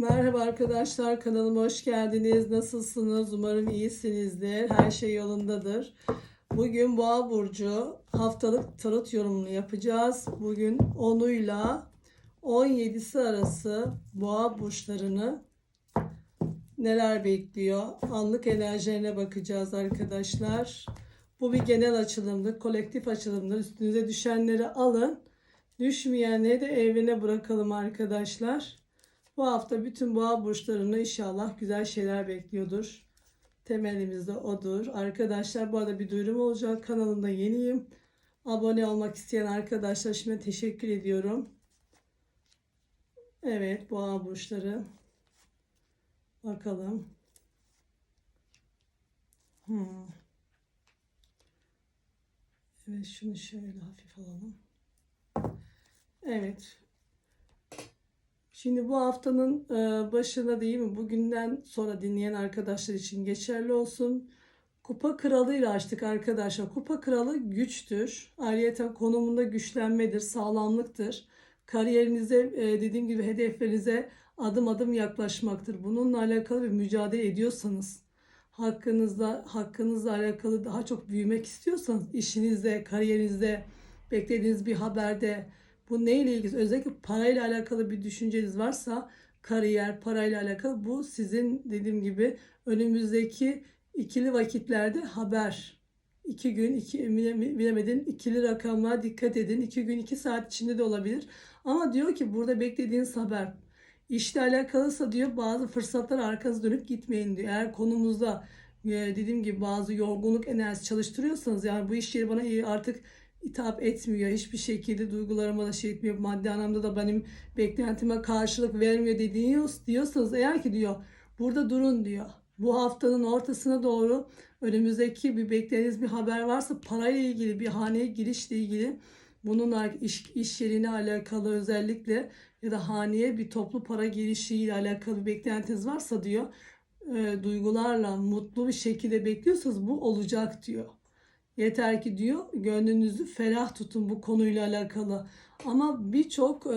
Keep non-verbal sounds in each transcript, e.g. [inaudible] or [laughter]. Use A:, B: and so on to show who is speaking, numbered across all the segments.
A: Merhaba arkadaşlar kanalıma hoş geldiniz. Nasılsınız? Umarım iyisinizdir. Her şey yolundadır. Bugün Boğa burcu haftalık tarot yorumunu yapacağız. Bugün 10'uyla 17'si arası Boğa burçlarını neler bekliyor? Anlık enerjilerine bakacağız arkadaşlar. Bu bir genel açılımdır, kolektif açılımdır. Üstünüze düşenleri alın. Düşmeyenleri de evrene bırakalım arkadaşlar. Bu hafta bütün boğa burçlarını inşallah güzel şeyler bekliyordur. Temelimiz de odur. Arkadaşlar bu arada bir duyurum olacak. Kanalımda yeniyim. Abone olmak isteyen arkadaşlar şimdi teşekkür ediyorum. Evet boğa burçları. Bakalım. Hmm. Evet şunu şöyle hafif alalım. Evet Şimdi bu haftanın e, başında değil mi? Bugünden sonra dinleyen arkadaşlar için geçerli olsun. Kupa kralıyla açtık arkadaşlar. Kupa kralı güçtür. Ayrıca konumunda güçlenmedir, sağlamlıktır. Kariyerinize e, dediğim gibi hedeflerinize adım adım yaklaşmaktır. Bununla alakalı bir mücadele ediyorsanız, hakkınızda hakkınızla alakalı daha çok büyümek istiyorsanız, işinizde, kariyerinizde, beklediğiniz bir haberde, bu neyle ilgili? Özellikle parayla alakalı bir düşünceniz varsa kariyer, parayla alakalı bu sizin dediğim gibi önümüzdeki ikili vakitlerde haber. İki gün, iki, bilemedin ikili rakamlara dikkat edin. İki gün, iki saat içinde de olabilir. Ama diyor ki burada beklediğiniz haber işle alakalıysa diyor bazı fırsatlar arkanızı dönüp gitmeyin diyor. Eğer konumuzda e, dediğim gibi bazı yorgunluk enerjisi çalıştırıyorsanız yani bu iş yeri bana artık hitap etmiyor. Hiçbir şekilde duygularıma da şey etmiyor. Maddi anlamda da benim beklentime karşılık vermiyor dediğiniz diyorsanız eğer ki diyor burada durun diyor. Bu haftanın ortasına doğru önümüzdeki bir beklediğiniz bir haber varsa parayla ilgili bir haneye girişle ilgili bunun iş, iş yerine alakalı özellikle ya da haneye bir toplu para girişiyle alakalı bir beklentiniz varsa diyor e, duygularla mutlu bir şekilde bekliyorsanız bu olacak diyor. Yeter ki diyor gönlünüzü ferah tutun bu konuyla alakalı. Ama birçok e,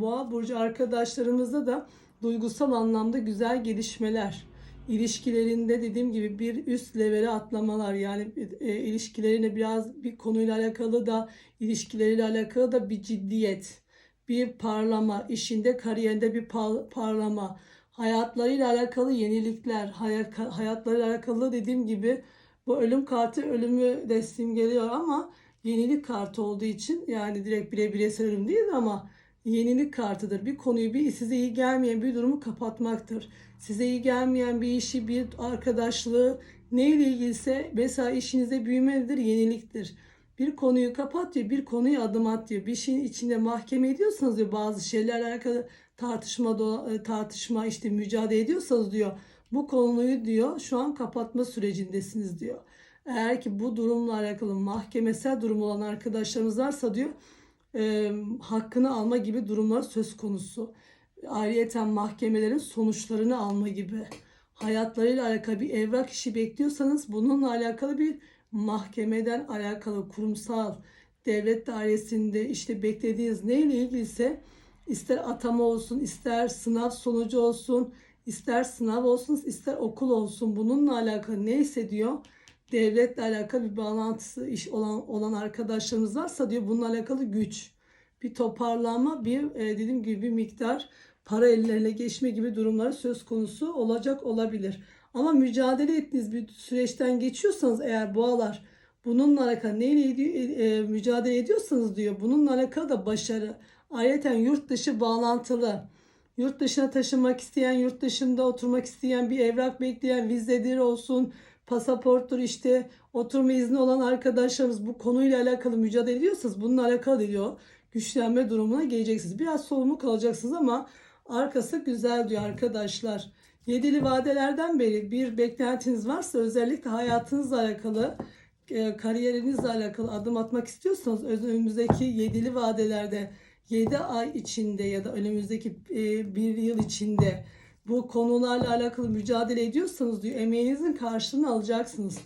A: boğa burcu arkadaşlarımızda da duygusal anlamda güzel gelişmeler. ilişkilerinde dediğim gibi bir üst levele atlamalar yani e, ilişkilerine biraz bir konuyla alakalı da ilişkileriyle alakalı da bir ciddiyet, bir parlama, işinde kariyerinde bir parlama, hayatlarıyla alakalı yenilikler, hayat, hayatlarıyla alakalı dediğim gibi bu ölüm kartı ölümü de simgeliyor ama yenilik kartı olduğu için yani direkt bire bireysel ölüm değil ama yenilik kartıdır. Bir konuyu bir size iyi gelmeyen bir durumu kapatmaktır. Size iyi gelmeyen bir işi, bir arkadaşlığı neyle ilgilse mesela işinize büyümedir, yeniliktir. Bir konuyu kapat diyor, bir konuyu adım at diyor. Bir şeyin içinde mahkeme ediyorsanız diyor bazı şeylerle alakalı tartışma tartışma işte mücadele ediyorsanız diyor bu konuyu diyor şu an kapatma sürecindesiniz diyor. Eğer ki bu durumla alakalı mahkemesel durum olan arkadaşlarımız varsa diyor e, hakkını alma gibi durumlar söz konusu. Ayrıyeten mahkemelerin sonuçlarını alma gibi. Hayatlarıyla alakalı bir evrak işi bekliyorsanız bununla alakalı bir mahkemeden alakalı kurumsal devlet dairesinde işte beklediğiniz neyle ilgiliyse ister atama olsun ister sınav sonucu olsun ister sınav olsun ister okul olsun bununla alakalı neyse diyor devletle alakalı bir bağlantısı iş olan olan arkadaşlarımız varsa diyor bununla alakalı güç bir toparlanma bir e, dediğim gibi bir miktar para ellerine geçme gibi durumlar söz konusu olacak olabilir. Ama mücadele ettiğiniz bir süreçten geçiyorsanız eğer boğalar bununla alakalı neyle ediyor, e, mücadele ediyorsanız diyor bununla alakalı da başarı. Ayrıca yurt dışı bağlantılı Yurt dışına taşınmak isteyen, yurt dışında oturmak isteyen, bir evrak bekleyen, vizedir olsun, pasaporttur işte oturma izni olan arkadaşlarımız bu konuyla alakalı mücadele ediyorsanız bununla alakalı diyor. Güçlenme durumuna geleceksiniz. Biraz soğumuk kalacaksınız ama arkası güzel diyor arkadaşlar. Yedili vadelerden beri bir beklentiniz varsa özellikle hayatınızla alakalı e, kariyerinizle alakalı adım atmak istiyorsanız önümüzdeki yedili vadelerde 7 ay içinde ya da önümüzdeki e, bir yıl içinde bu konularla alakalı mücadele ediyorsanız diyor emeğinizin karşılığını alacaksınız.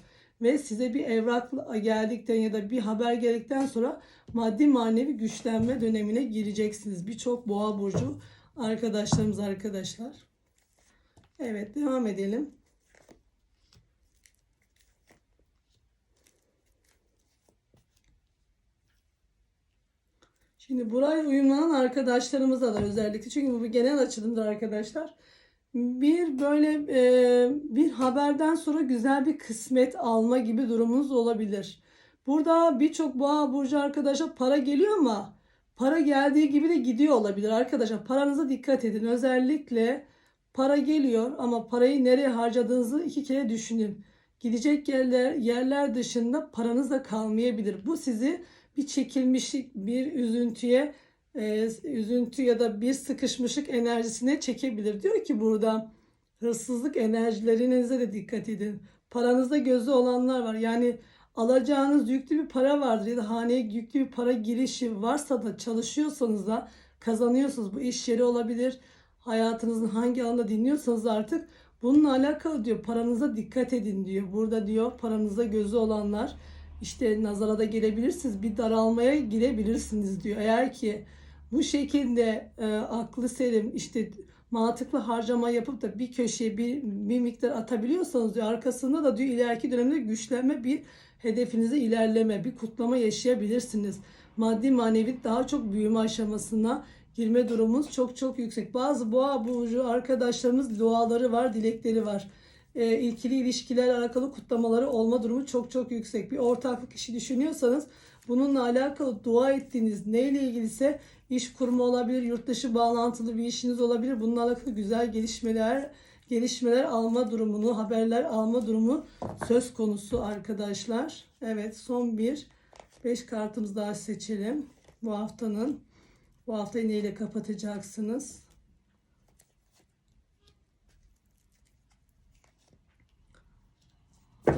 A: Ve size bir evrak geldikten ya da bir haber geldikten sonra maddi manevi güçlenme dönemine gireceksiniz. Birçok boğa burcu arkadaşlarımız arkadaşlar. Evet devam edelim. Şimdi buraya uyumlanan arkadaşlarımıza da özellikle çünkü bu bir genel açılımdır arkadaşlar. Bir böyle e, bir haberden sonra güzel bir kısmet alma gibi durumunuz olabilir. Burada birçok boğa burcu arkadaşa para geliyor ama para geldiği gibi de gidiyor olabilir arkadaşlar. Paranıza dikkat edin. Özellikle para geliyor ama parayı nereye harcadığınızı iki kere düşünün. Gidecek yerler, yerler dışında paranız da kalmayabilir. Bu sizi bir çekilmişlik, bir üzüntüye, e, üzüntü ya da bir sıkışmışlık enerjisine çekebilir. Diyor ki burada hırsızlık enerjilerinize de dikkat edin. Paranızda gözü olanlar var. Yani alacağınız yüklü bir para vardır ya da haneye yüklü bir para girişi varsa da çalışıyorsanız da kazanıyorsunuz. Bu iş yeri olabilir. Hayatınızın hangi alanda dinliyorsanız artık bununla alakalı diyor paranıza dikkat edin diyor. Burada diyor paranızda gözü olanlar işte nazara da gelebilirsiniz. Bir daralmaya girebilirsiniz diyor. Eğer ki bu şekilde e, aklı selim işte mantıklı harcama yapıp da bir köşeye bir, bir miktar atabiliyorsanız diyor arkasında da diyor ileriki dönemde güçlenme bir hedefinize ilerleme bir kutlama yaşayabilirsiniz. Maddi manevi daha çok büyüme aşamasına girme durumunuz çok çok yüksek. Bazı boğa burcu arkadaşlarımız duaları var, dilekleri var. E, ilkili ilişkiler alakalı kutlamaları olma durumu çok çok yüksek. Bir ortaklık işi düşünüyorsanız bununla alakalı dua ettiğiniz neyle ilgiliyse iş kurma olabilir, yurt dışı bağlantılı bir işiniz olabilir. Bununla alakalı güzel gelişmeler gelişmeler alma durumunu, haberler alma durumu söz konusu arkadaşlar. Evet son bir 5 kartımız daha seçelim. Bu haftanın bu haftayı neyle kapatacaksınız?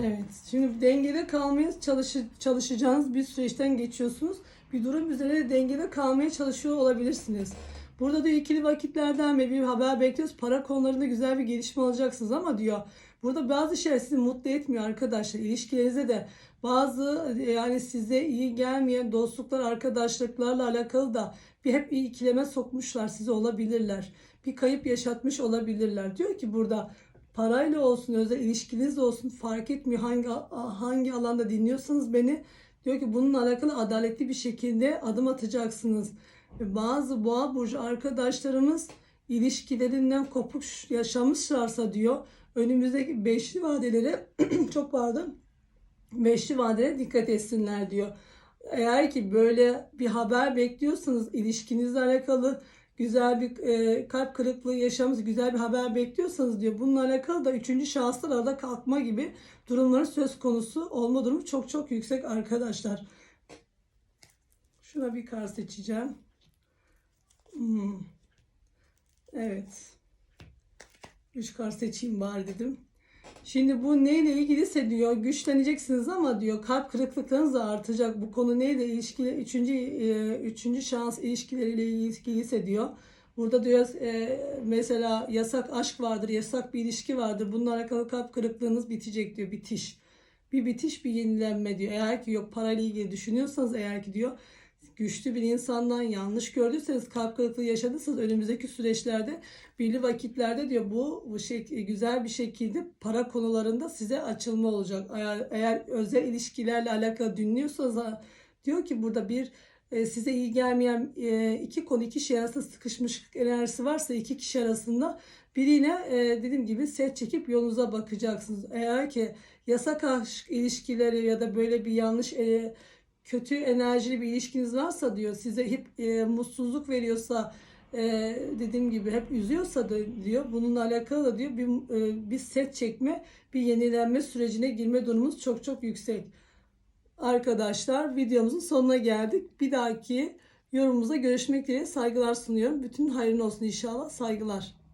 A: Evet. Şimdi dengede kalmaya çalış çalışacağınız bir süreçten geçiyorsunuz. Bir durum üzerine dengede kalmaya çalışıyor olabilirsiniz. Burada da ikili vakitlerden ve bir haber bekliyoruz. Para konularında güzel bir gelişme alacaksınız ama diyor. Burada bazı şeyler sizi mutlu etmiyor arkadaşlar. İlişkilerinize de bazı yani size iyi gelmeyen dostluklar, arkadaşlıklarla alakalı da bir hep bir ikileme sokmuşlar size olabilirler. Bir kayıp yaşatmış olabilirler. Diyor ki burada parayla olsun, özel ilişkiniz olsun fark etmiyor hangi hangi alanda dinliyorsanız beni. Diyor ki bununla alakalı adaletli bir şekilde adım atacaksınız. Ve bazı boğa burcu arkadaşlarımız ilişkilerinden kopuk yaşamışlarsa diyor önümüzdeki beşli vadelere [clears throat] çok pardon beşli vadeye dikkat etsinler diyor. Eğer ki böyle bir haber bekliyorsanız ilişkinizle alakalı güzel bir e, kalp kırıklığı yaşamış güzel bir haber bekliyorsanız diyor. Bununla alakalı da üçüncü şahıslar arada kalkma gibi durumları söz konusu olma durumu çok çok yüksek arkadaşlar. Şuna bir kart seçeceğim. Hmm. Evet. Üç kart seçeyim bari dedim. Şimdi bu neyle ilgiliyse diyor güçleneceksiniz ama diyor kalp kırıklıklarınız da artacak. Bu konu neyle ilişkili üçüncü, e, üçüncü şans ilişkileriyle ilgiliyse diyor. Burada diyor e, mesela yasak aşk vardır, yasak bir ilişki vardır. Bununla alakalı kalp kırıklığınız bitecek diyor, bitiş. Bir bitiş, bir yenilenme diyor. Eğer ki yok parayla ilgili düşünüyorsanız eğer ki diyor güçlü bir insandan yanlış gördüyseniz kalp kırıklığı yaşadıysanız önümüzdeki süreçlerde belli vakitlerde diyor bu, bu şey, güzel bir şekilde para konularında size açılma olacak. Eğer, eğer özel ilişkilerle alakalı dinliyorsanız diyor ki burada bir e, size iyi gelmeyen e, iki konu iki kişi arasında sıkışmışlık enerjisi varsa iki kişi arasında birine e, dediğim gibi set çekip yolunuza bakacaksınız. Eğer ki yasak aşk ilişkileri ya da böyle bir yanlış kötü enerjili bir ilişkiniz varsa diyor size hep e, mutsuzluk veriyorsa e, dediğim gibi hep üzüyorsa da diyor bununla alakalı da diyor bir, e, bir set çekme bir yenilenme sürecine girme durumumuz çok çok yüksek. Arkadaşlar videomuzun sonuna geldik. Bir dahaki yorumumuza görüşmek dileğiyle saygılar sunuyorum. Bütün hayrın olsun inşallah. Saygılar.